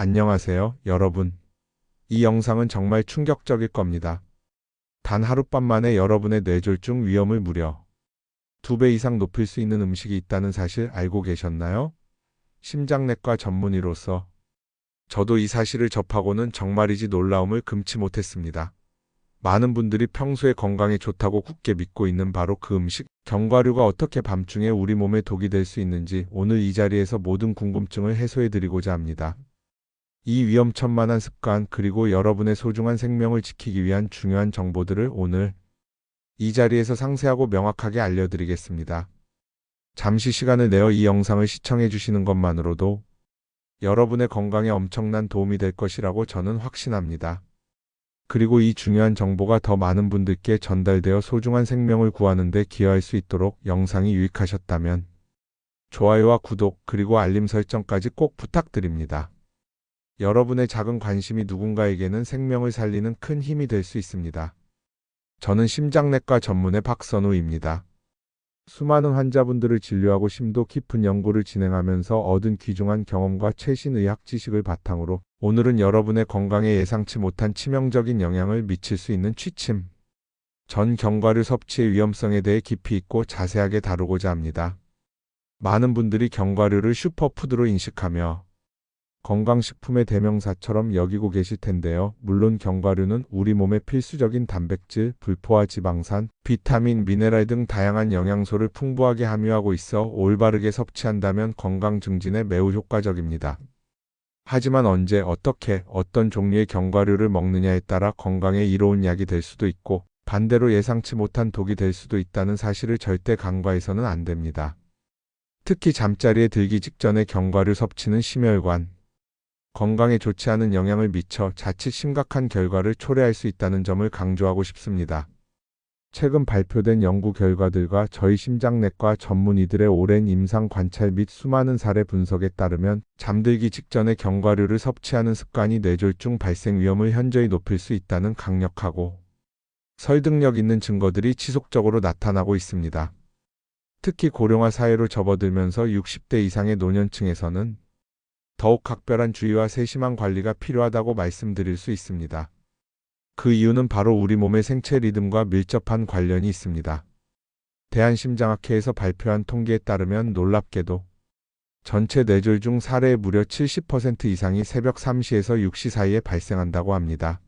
안녕하세요, 여러분. 이 영상은 정말 충격적일 겁니다. 단 하룻밤 만에 여러분의 뇌졸중 위험을 무려 2배 이상 높일 수 있는 음식이 있다는 사실 알고 계셨나요? 심장내과 전문의로서 저도 이 사실을 접하고는 정말이지 놀라움을 금치 못했습니다. 많은 분들이 평소에 건강에 좋다고 굳게 믿고 있는 바로 그 음식, 견과류가 어떻게 밤중에 우리 몸에 독이 될 수 있는지 오늘 이 자리에서 모든 궁금증을 해소해 드리고자 합니다. 이 위험천만한 습관 그리고 여러분의 소중한 생명을 지키기 위한 중요한 정보들을 오늘 이 자리에서 상세하고 명확하게 알려드리겠습니다. 잠시 시간을 내어 이 영상을 시청해 주시는 것만으로도 여러분의 건강에 엄청난 도움이 될 것이라고 저는 확신합니다. 그리고 이 중요한 정보가 더 많은 분들께 전달되어 소중한 생명을 구하는 데 기여할 수 있도록 영상이 유익하셨다면 좋아요와 구독 그리고 알림 설정까지 꼭 부탁드립니다. 여러분의 작은 관심이 누군가에게는 생명을 살리는 큰 힘이 될 수 있습니다. 저는 심장내과 전문의 박선우입니다. 수많은 환자분들을 진료하고 심도 깊은 연구를 진행하면서 얻은 귀중한 경험과 최신 의학 지식을 바탕으로 오늘은 여러분의 건강에 예상치 못한 치명적인 영향을 미칠 수 있는 취침, 전 견과류 섭취의 위험성에 대해 깊이 있고 자세하게 다루고자 합니다. 많은 분들이 견과류를 슈퍼푸드로 인식하며 건강식품의 대명사처럼 여기고 계실 텐데요. 물론 견과류는 우리 몸의 필수적인 단백질, 불포화 지방산, 비타민, 미네랄 등 다양한 영양소를 풍부하게 함유하고 있어 올바르게 섭취한다면 건강 증진에 매우 효과적입니다. 하지만 언제, 어떻게, 어떤 종류의 견과류를 먹느냐에 따라 건강에 이로운 약이 될 수도 있고 반대로 예상치 못한 독이 될 수도 있다는 사실을 절대 간과해서는 안 됩니다. 특히 잠자리에 들기 직전에 견과류 섭취는 심혈관, 건강에 좋지 않은 영향을 미쳐 자칫 심각한 결과를 초래할 수 있다는 점을 강조하고 싶습니다. 최근 발표된 연구 결과들과 저희 심장내과 전문의들의 오랜 임상 관찰 및 수많은 사례 분석에 따르면 잠들기 직전에 견과류를 섭취하는 습관이 뇌졸중 발생 위험을 현저히 높일 수 있다는 강력하고 설득력 있는 증거들이 지속적으로 나타나고 있습니다. 특히 고령화 사회로 접어들면서 60대 이상의 노년층에서는 더욱 각별한 주의와 세심한 관리가 필요하다고 말씀드릴 수 있습니다. 그 이유는 바로 우리 몸의 생체 리듬과 밀접한 관련이 있습니다. 대한심장학회에서 발표한 통계에 따르면 놀랍게도 전체 뇌졸 중 사례의 무려 70% 이상이 새벽 3시에서 6시 사이에 발생한다고 합니다.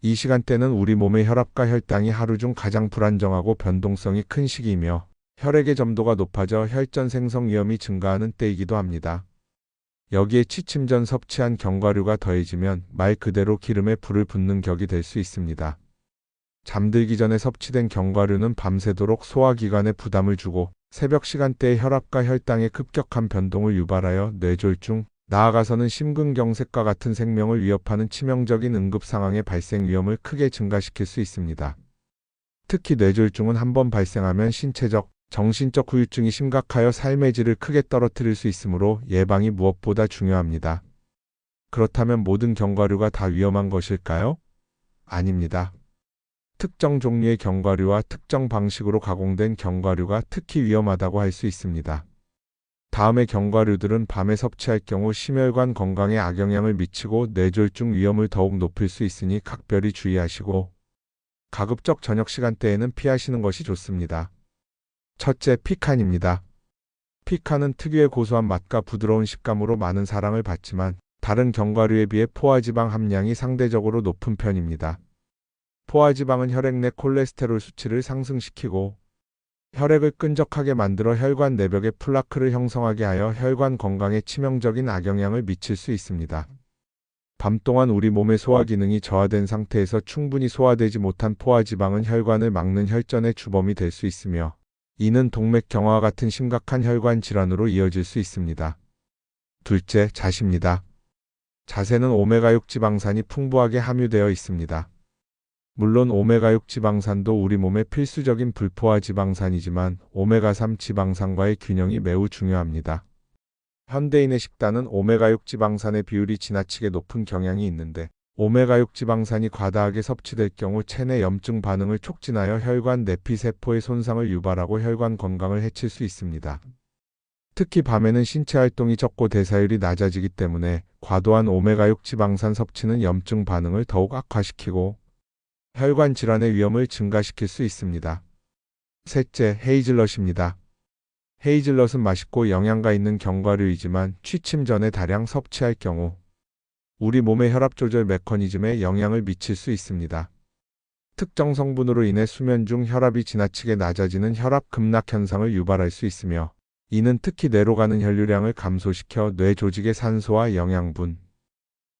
이 시간대는 우리 몸의 혈압과 혈당이 하루 중 가장 불안정하고 변동성이 큰 시기이며 혈액의 점도가 높아져 혈전 생성 위험이 증가하는 때이기도 합니다. 여기에 취침 전 섭취한 견과류가 더해지면 말 그대로 기름에 불을 붙는 격이 될 수 있습니다. 잠들기 전에 섭취된 견과류는 밤새도록 소화기관에 부담을 주고 새벽 시간대에 혈압과 혈당의 급격한 변동을 유발하여 뇌졸중, 나아가서는 심근경색과 같은 생명을 위협하는 치명적인 응급 상황의 발생 위험을 크게 증가시킬 수 있습니다. 특히 뇌졸중은 한번 발생하면 신체적, 정신적 후유증이 심각하여 삶의 질을 크게 떨어뜨릴 수 있으므로 예방이 무엇보다 중요합니다. 그렇다면 모든 견과류가 다 위험한 것일까요? 아닙니다. 특정 종류의 견과류와 특정 방식으로 가공된 견과류가 특히 위험하다고 할 수 있습니다. 다음의 견과류들은 밤에 섭취할 경우 심혈관 건강에 악영향을 미치고 뇌졸중 위험을 더욱 높일 수 있으니 각별히 주의하시고 가급적 저녁 시간대에는 피하시는 것이 좋습니다. 첫째, 피칸입니다. 피칸은 특유의 고소한 맛과 부드러운 식감으로 많은 사랑을 받지만 다른 견과류에 비해 포화지방 함량이 상대적으로 높은 편입니다. 포화지방은 혈액 내 콜레스테롤 수치를 상승시키고 혈액을 끈적하게 만들어 혈관 내벽에 플라크를 형성하게 하여 혈관 건강에 치명적인 악영향을 미칠 수 있습니다. 밤 동안 우리 몸의 소화 기능이 저하된 상태에서 충분히 소화되지 못한 포화지방은 혈관을 막는 혈전의 주범이 될 수 있으며 이는 동맥 경화와 같은 심각한 혈관 질환으로 이어질 수 있습니다. 둘째, 자십니다. 자세는 오메가6 지방산이 풍부하게 함유되어 있습니다. 물론 오메가6 지방산도 우리 몸의 필수적인 불포화 지방산이지만 오메가3 지방산과의 균형이 매우 중요합니다. 현대인의 식단은 오메가6 지방산의 비율이 지나치게 높은 경향이 있는데 오메가6 지방산이 과다하게 섭취될 경우 체내 염증 반응을 촉진하여 혈관 내피세포의 손상을 유발하고 혈관 건강을 해칠 수 있습니다. 특히 밤에는 신체 활동이 적고 대사율이 낮아지기 때문에 과도한 오메가6 지방산 섭취는 염증 반응을 더욱 악화시키고 혈관 질환의 위험을 증가시킬 수 있습니다. 셋째, 헤이즐넛입니다. 헤이즐넛은 맛있고 영양가 있는 견과류이지만 취침 전에 다량 섭취할 경우 우리 몸의 혈압 조절 메커니즘에 영향을 미칠 수 있습니다. 특정 성분으로 인해 수면 중 혈압이 지나치게 낮아지는 혈압 급락 현상을 유발할 수 있으며 이는 특히 뇌로 가는 혈류량을 감소시켜 뇌 조직의 산소와 영양분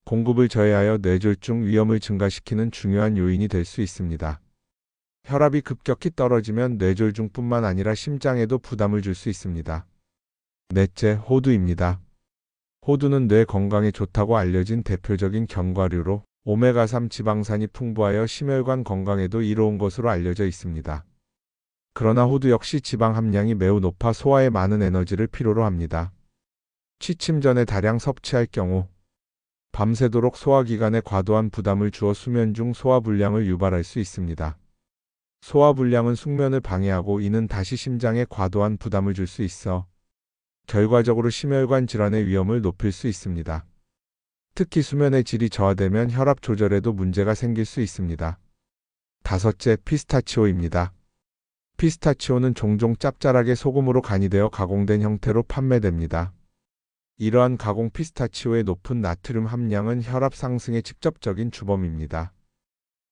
공급을 저해하여 뇌졸중 위험을 증가시키는 중요한 요인이 될 수 있습니다. 혈압이 급격히 떨어지면 뇌졸중뿐만 아니라 심장에도 부담을 줄 수 있습니다. 넷째, 호두입니다. 호두는 뇌 건강에 좋다고 알려진 대표적인 견과류로 오메가3 지방산이 풍부하여 심혈관 건강에도 이로운 것으로 알려져 있습니다. 그러나 호두 역시 지방 함량이 매우 높아 소화에 많은 에너지를 필요로 합니다. 취침 전에 다량 섭취할 경우 밤새도록 소화기관에 과도한 부담을 주어 수면 중 소화불량을 유발할 수 있습니다. 소화불량은 숙면을 방해하고 이는 다시 심장에 과도한 부담을 줄 수 있어 결과적으로 심혈관 질환의 위험을 높일 수 있습니다. 특히 수면의 질이 저하되면 혈압 조절에도 문제가 생길 수 있습니다. 다섯째, 피스타치오입니다. 피스타치오는 종종 짭짤하게 소금으로 간이 되어 가공된 형태로 판매됩니다. 이러한 가공 피스타치오의 높은 나트륨 함량은 혈압 상승의 직접적인 주범입니다.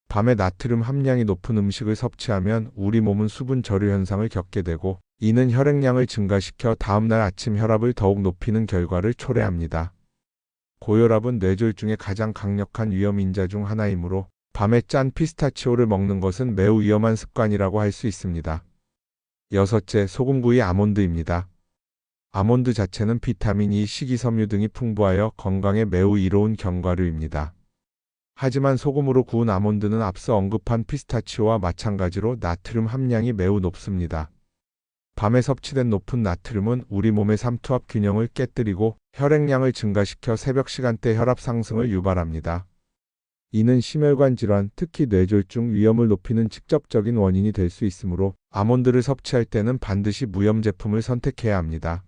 밤에 나트륨 함량이 높은 음식을 섭취하면 우리 몸은 수분 저류 현상을 겪게 되고 이는 혈액량을 증가시켜 다음날 아침 혈압을 더욱 높이는 결과를 초래합니다. 고혈압은 뇌졸중의 가장 강력한 위험 인자 중 하나이므로 밤에 짠 피스타치오를 먹는 것은 매우 위험한 습관이라고 할 수 있습니다. 여섯째, 소금구이 아몬드입니다. 아몬드 자체는 비타민 E, 식이섬유 등이 풍부하여 건강에 매우 이로운 견과류입니다. 하지만 소금으로 구운 아몬드는 앞서 언급한 피스타치오와 마찬가지로 나트륨 함량이 매우 높습니다. 밤에 섭취된 높은 나트륨은 우리 몸의 삼투압 균형을 깨뜨리고 혈액량을 증가시켜 새벽 시간대 혈압 상승을 유발합니다. 이는 심혈관 질환, 특히 뇌졸중 위험을 높이는 직접적인 원인이 될 수 있으므로 아몬드를 섭취할 때는 반드시 무염 제품을 선택해야 합니다.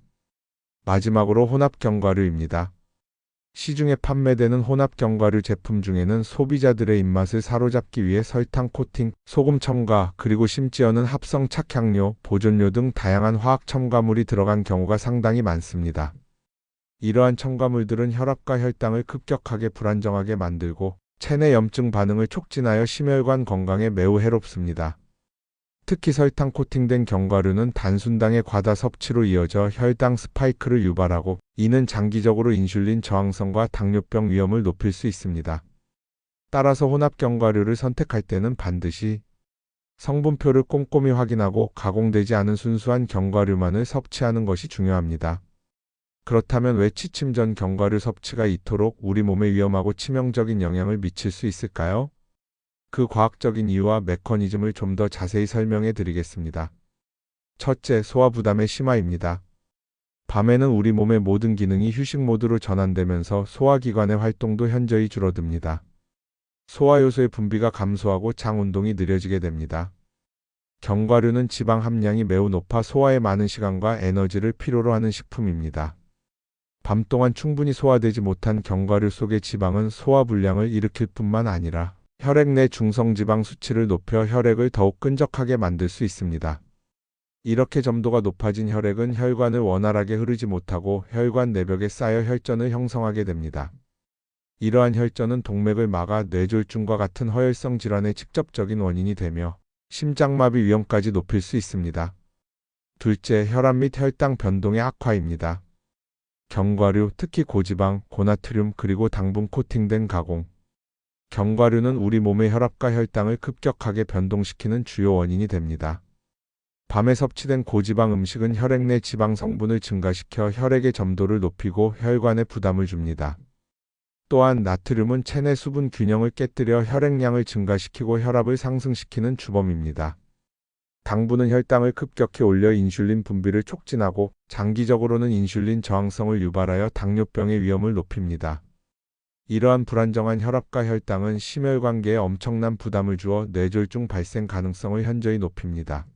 마지막으로 혼합 견과류입니다. 시중에 판매되는 혼합 견과류 제품 중에는 소비자들의 입맛을 사로잡기 위해 설탕 코팅, 소금 첨가, 그리고 심지어는 합성 착향료, 보존료 등 다양한 화학 첨가물이 들어간 경우가 상당히 많습니다. 이러한 첨가물들은 혈압과 혈당을 급격하게 불안정하게 만들고 체내 염증 반응을 촉진하여 심혈관 건강에 매우 해롭습니다. 특히 설탕 코팅된 견과류는 단순당의 과다 섭취로 이어져 혈당 스파이크를 유발하고 이는 장기적으로 인슐린 저항성과 당뇨병 위험을 높일 수 있습니다. 따라서 혼합 견과류를 선택할 때는 반드시 성분표를 꼼꼼히 확인하고 가공되지 않은 순수한 견과류만을 섭취하는 것이 중요합니다. 그렇다면 왜 취침 전 견과류 섭취가 이토록 우리 몸에 위험하고 치명적인 영향을 미칠 수 있을까요? 그 과학적인 이유와 메커니즘을 좀 더 자세히 설명해 드리겠습니다. 첫째, 소화 부담의 심화입니다. 밤에는 우리 몸의 모든 기능이 휴식 모드로 전환되면서 소화기관의 활동도 현저히 줄어듭니다. 소화효소의 분비가 감소하고 장 운동이 느려지게 됩니다. 견과류는 지방 함량이 매우 높아 소화에 많은 시간과 에너지를 필요로 하는 식품입니다. 밤 동안 충분히 소화되지 못한 견과류 속의 지방은 소화 불량을 일으킬 뿐만 아니라 혈액 내 중성지방 수치를 높여 혈액을 더욱 끈적하게 만들 수 있습니다. 이렇게 점도가 높아진 혈액은 혈관을 원활하게 흐르지 못하고 혈관 내벽에 쌓여 혈전을 형성하게 됩니다. 이러한 혈전은 동맥을 막아 뇌졸중과 같은 허혈성 질환의 직접적인 원인이 되며 심장마비 위험까지 높일 수 있습니다. 둘째, 혈압 및 혈당 변동의 악화입니다. 견과류, 특히 고지방, 고나트륨 그리고 당분 코팅된 가공, 견과류는 우리 몸의 혈압과 혈당을 급격하게 변동시키는 주요 원인이 됩니다. 밤에 섭취된 고지방 음식은 혈액 내 지방 성분을 증가시켜 혈액의 점도를 높이고 혈관에 부담을 줍니다. 또한 나트륨은 체내 수분 균형을 깨뜨려 혈액량을 증가시키고 혈압을 상승시키는 주범입니다. 당분은 혈당을 급격히 올려 인슐린 분비를 촉진하고 장기적으로는 인슐린 저항성을 유발하여 당뇨병의 위험을 높입니다. 이러한 불안정한 혈압과 혈당은 심혈관계에 엄청난 부담을 주어 뇌졸중 발생 가능성을 현저히 높입니다.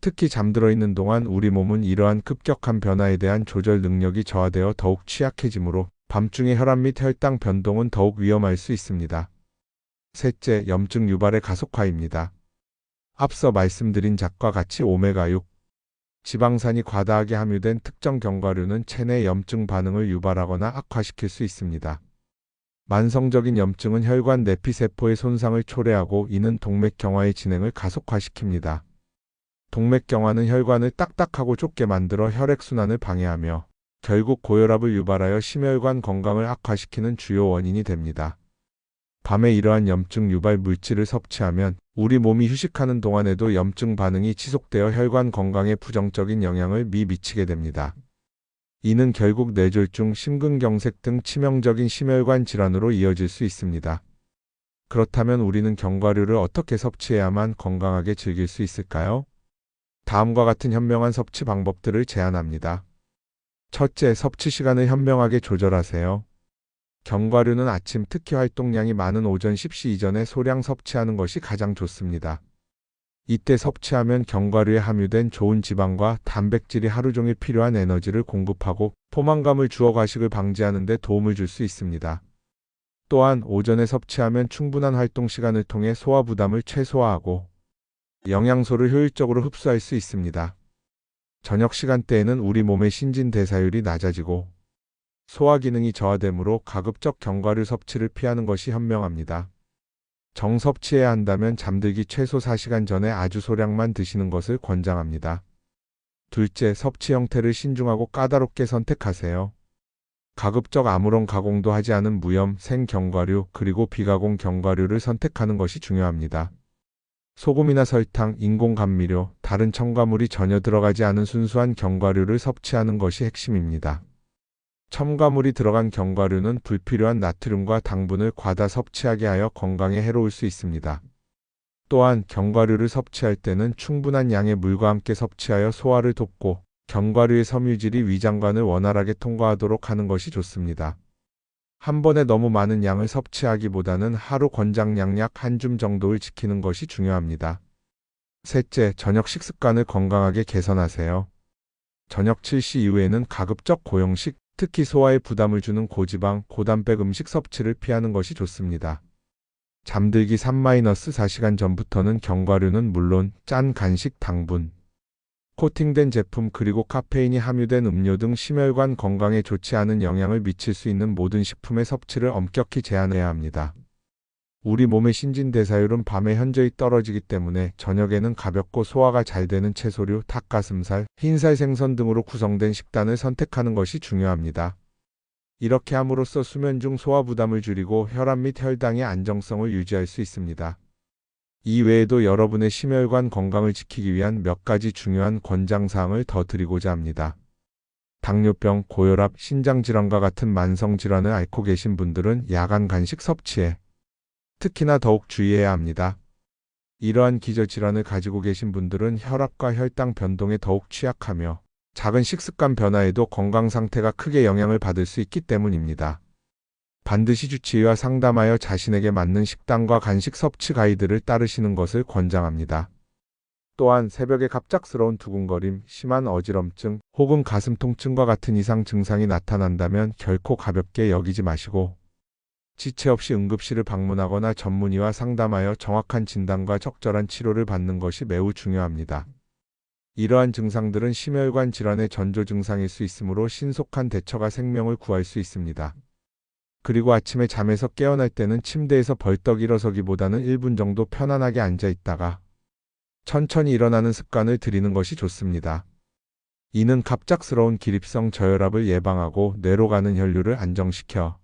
특히 잠들어 있는 동안 우리 몸은 이러한 급격한 변화에 대한 조절 능력이 저하되어 더욱 취약해지므로 밤중에 혈압 및 혈당 변동은 더욱 위험할 수 있습니다. 셋째, 염증 유발의 가속화입니다. 앞서 말씀드린 작과 같이 오메가6, 지방산이 과다하게 함유된 특정 견과류는 체내 염증 반응을 유발하거나 악화시킬 수 있습니다. 만성적인 염증은 혈관 내피세포의 손상을 초래하고 이는 동맥경화의 진행을 가속화시킵니다. 동맥경화는 혈관을 딱딱하고 좁게 만들어 혈액순환을 방해하며 결국 고혈압을 유발하여 심혈관 건강을 악화시키는 주요 원인이 됩니다. 밤에 이러한 염증 유발 물질을 섭취하면 우리 몸이 휴식하는 동안에도 염증 반응이 지속되어 혈관 건강에 부정적인 영향을 미 미치게 됩니다. 이는 결국 뇌졸중, 심근경색 등 치명적인 심혈관 질환으로 이어질 수 있습니다. 그렇다면 우리는 견과류를 어떻게 섭취해야만 건강하게 즐길 수 있을까요? 다음과 같은 현명한 섭취 방법들을 제안합니다. 첫째, 섭취 시간을 현명하게 조절하세요. 견과류는 아침 특히 활동량이 많은 오전 10시 이전에 소량 섭취하는 것이 가장 좋습니다. 이때 섭취하면 견과류에 함유된 좋은 지방과 단백질이 하루 종일 필요한 에너지를 공급하고 포만감을 주어 과식을 방지하는 데 도움을 줄 수 있습니다. 또한 오전에 섭취하면 충분한 활동 시간을 통해 소화 부담을 최소화하고 영양소를 효율적으로 흡수할 수 있습니다. 저녁 시간대에는 우리 몸의 신진 대사율이 낮아지고 소화 기능이 저하되므로 가급적 견과류 섭취를 피하는 것이 현명합니다. 정섭취해야 한다면 잠들기 최소 4시간 전에 아주 소량만 드시는 것을 권장합니다. 둘째, 섭취 형태를 신중하고 까다롭게 선택하세요. 가급적 아무런 가공도 하지 않은 무염, 생견과류, 그리고 비가공 견과류를 선택하는 것이 중요합니다. 소금이나 설탕, 인공 감미료, 다른 첨가물이 전혀 들어가지 않은 순수한 견과류를 섭취하는 것이 핵심입니다. 첨가물이 들어간 견과류는 불필요한 나트륨과 당분을 과다 섭취하게 하여 건강에 해로울 수 있습니다. 또한 견과류를 섭취할 때는 충분한 양의 물과 함께 섭취하여 소화를 돕고 견과류의 섬유질이 위장관을 원활하게 통과하도록 하는 것이 좋습니다. 한 번에 너무 많은 양을 섭취하기보다는 하루 권장량 약 한 줌 정도를 지키는 것이 중요합니다. 셋째, 저녁 식습관을 건강하게 개선하세요. 저녁 7시 이후에는 가급적 고형식, 특히 소화에 부담을 주는 고지방, 고단백 음식 섭취를 피하는 것이 좋습니다. 잠들기 3-4시간 전부터는 견과류는 물론 짠 간식 당분, 코팅된 제품 그리고 카페인이 함유된 음료 등 심혈관 건강에 좋지 않은 영향을 미칠 수 있는 모든 식품의 섭취를 엄격히 제한해야 합니다. 우리 몸의 신진대사율은 밤에 현저히 떨어지기 때문에 저녁에는 가볍고 소화가 잘 되는 채소류, 닭가슴살, 흰살 생선 등으로 구성된 식단을 선택하는 것이 중요합니다. 이렇게 함으로써 수면 중 소화 부담을 줄이고 혈압 및 혈당의 안정성을 유지할 수 있습니다. 이 외에도 여러분의 심혈관 건강을 지키기 위한 몇 가지 중요한 권장사항을 더 드리고자 합니다. 당뇨병, 고혈압, 신장질환과 같은 만성질환을 앓고 계신 분들은 야간 간식 섭취에 특히나 더욱 주의해야 합니다. 이러한 기저질환을 가지고 계신 분들은 혈압과 혈당 변동에 더욱 취약하며 작은 식습관 변화에도 건강 상태가 크게 영향을 받을 수 있기 때문입니다. 반드시 주치의와 상담하여 자신에게 맞는 식단과 간식 섭취 가이드를 따르시는 것을 권장합니다. 또한 새벽에 갑작스러운 두근거림, 심한 어지럼증 혹은 가슴 통증과 같은 이상 증상이 나타난다면 결코 가볍게 여기지 마시고 지체 없이 응급실을 방문하거나 전문의와 상담하여 정확한 진단과 적절한 치료를 받는 것이 매우 중요합니다. 이러한 증상들은 심혈관 질환의 전조 증상일 수 있으므로 신속한 대처가 생명을 구할 수 있습니다. 그리고 아침에 잠에서 깨어날 때는 침대에서 벌떡 일어서기보다는 1분 정도 편안하게 앉아 있다가 천천히 일어나는 습관을 들이는 것이 좋습니다. 이는 갑작스러운 기립성 저혈압을 예방하고 뇌로 가는 혈류를 안정시켜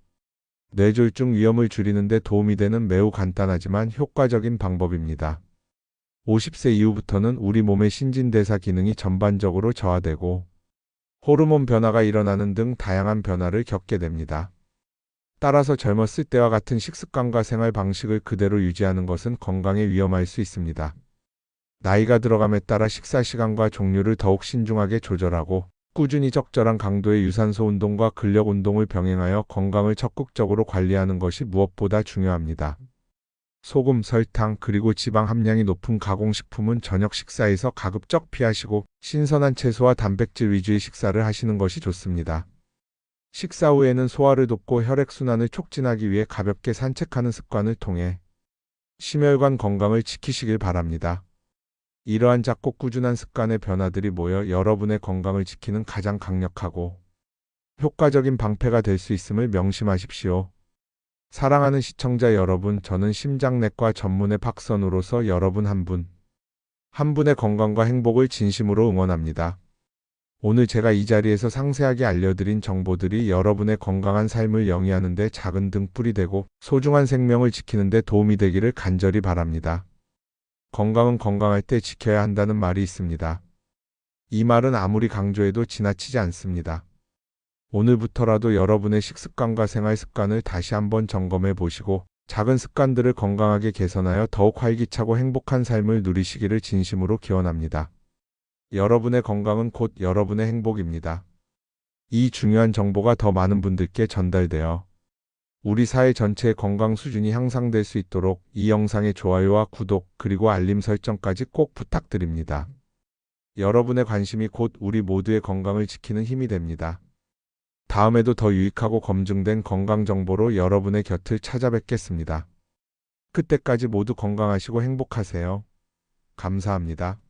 뇌졸중 위험을 줄이는 데 도움이 되는 매우 간단하지만 효과적인 방법입니다. 50세 이후부터는 우리 몸의 신진대사 기능이 전반적으로 저하되고 호르몬 변화가 일어나는 등 다양한 변화를 겪게 됩니다. 따라서 젊었을 때와 같은 식습관과 생활 방식을 그대로 유지하는 것은 건강에 위험할 수 있습니다. 나이가 들어감에 따라 식사 시간과 종류를 더욱 신중하게 조절하고 꾸준히 적절한 강도의 유산소 운동과 근력 운동을 병행하여 건강을 적극적으로 관리하는 것이 무엇보다 중요합니다. 소금, 설탕, 그리고 지방 함량이 높은 가공식품은 저녁 식사에서 가급적 피하시고 신선한 채소와 단백질 위주의 식사를 하시는 것이 좋습니다. 식사 후에는 소화를 돕고 혈액순환을 촉진하기 위해 가볍게 산책하는 습관을 통해 심혈관 건강을 지키시길 바랍니다. 이러한 작고 꾸준한 습관의 변화들이 모여 여러분의 건강을 지키는 가장 강력하고 효과적인 방패가 될 수 있음을 명심하십시오. 사랑하는 시청자 여러분, 저는 심장내과 전문의 박선우로서 여러분 한 분, 한 분의 건강과 행복을 진심으로 응원합니다. 오늘 제가 이 자리에서 상세하게 알려드린 정보들이 여러분의 건강한 삶을 영위하는 데 작은 등불이 되고 소중한 생명을 지키는 데 도움이 되기를 간절히 바랍니다. 건강은 건강할 때 지켜야 한다는 말이 있습니다. 이 말은 아무리 강조해도 지나치지 않습니다. 오늘부터라도 여러분의 식습관과 생활 습관을 다시 한번 점검해 보시고 작은 습관들을 건강하게 개선하여 더욱 활기차고 행복한 삶을 누리시기를 진심으로 기원합니다. 여러분의 건강은 곧 여러분의 행복입니다. 이 중요한 정보가 더 많은 분들께 전달되어 우리 사회 전체의 건강 수준이 향상될 수 있도록 이 영상의 좋아요와 구독 그리고 알림 설정까지 꼭 부탁드립니다. 여러분의 관심이 곧 우리 모두의 건강을 지키는 힘이 됩니다. 다음에도 더 유익하고 검증된 건강 정보로 여러분의 곁을 찾아뵙겠습니다. 그때까지 모두 건강하시고 행복하세요. 감사합니다.